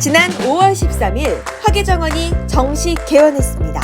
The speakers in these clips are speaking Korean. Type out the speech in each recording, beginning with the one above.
지난 5월 13일 화계정원이 정식 개원했습니다.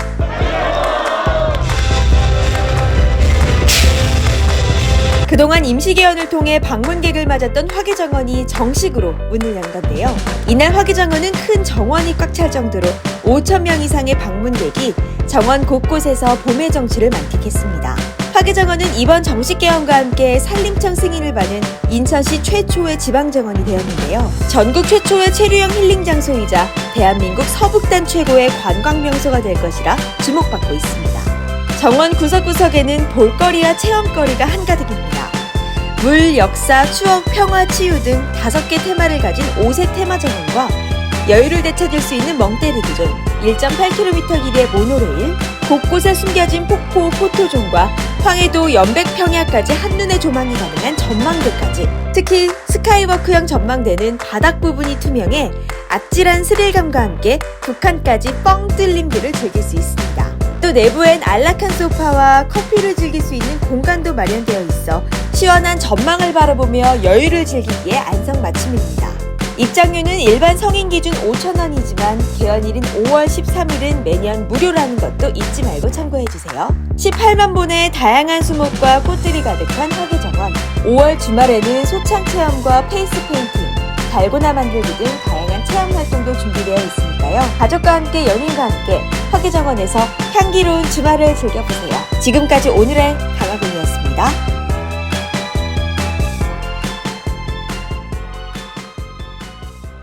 그동안 임시 개원을 통해 방문객을 맞았던 화계정원이 정식으로 문을 연 건데요. 이날 화계정원은 큰 정원이 꽉 찰 정도로 5천 명 이상의 방문객이 정원 곳곳에서 봄의 정취를 만끽했습니다. 화계정원은 이번 정식 개원과 함께 산림청 승인을 받은 인천시 최초의 지방정원이 되었는데요. 전국 최초의 체류형 힐링 장소이자 대한민국 서북단 최고의 관광 명소가 될 것이라 주목받고 있습니다. 정원 구석구석에는 볼거리와 체험거리가 한가득입니다. 물, 역사, 추억, 평화, 치유 등 다섯 개 테마를 가진 오색 테마 정원과 여유를 되찾을 수 있는 멍때리 기존, 1.8km 길이의 모노레일, 곳곳에 숨겨진 폭포, 포토존과 황해도 연백평야까지 한눈에 조망이 가능한 전망대까지 특히 스카이워크형 전망대는 바닥 부분이 투명해 아찔한 스릴감과 함께 북한까지 뻥 뚫린 뷰를 즐길 수 있습니다. 또 내부엔 안락한 소파와 커피를 즐길 수 있는 공간도 마련되어 있어 시원한 전망을 바라보며 여유를 즐기기에 안성맞춤입니다. 입장료는 일반 성인 기준 5,000원이지만 개원일인 5월 13일은 매년 무료라는 것도 잊지 말고 참고해주세요. 18만 본의 다양한 수목과 꽃들이 가득한 화계정원 5월 주말에는 소창 체험과 페이스 페인팅, 달고나 만들기 등 다양한 체험 활동도 준비되어 있으니까요. 가족과 함께 연인과 함께 화계정원에서 향기로운 주말을 즐겨보세요. 지금까지 오늘의 강화군이었습니다.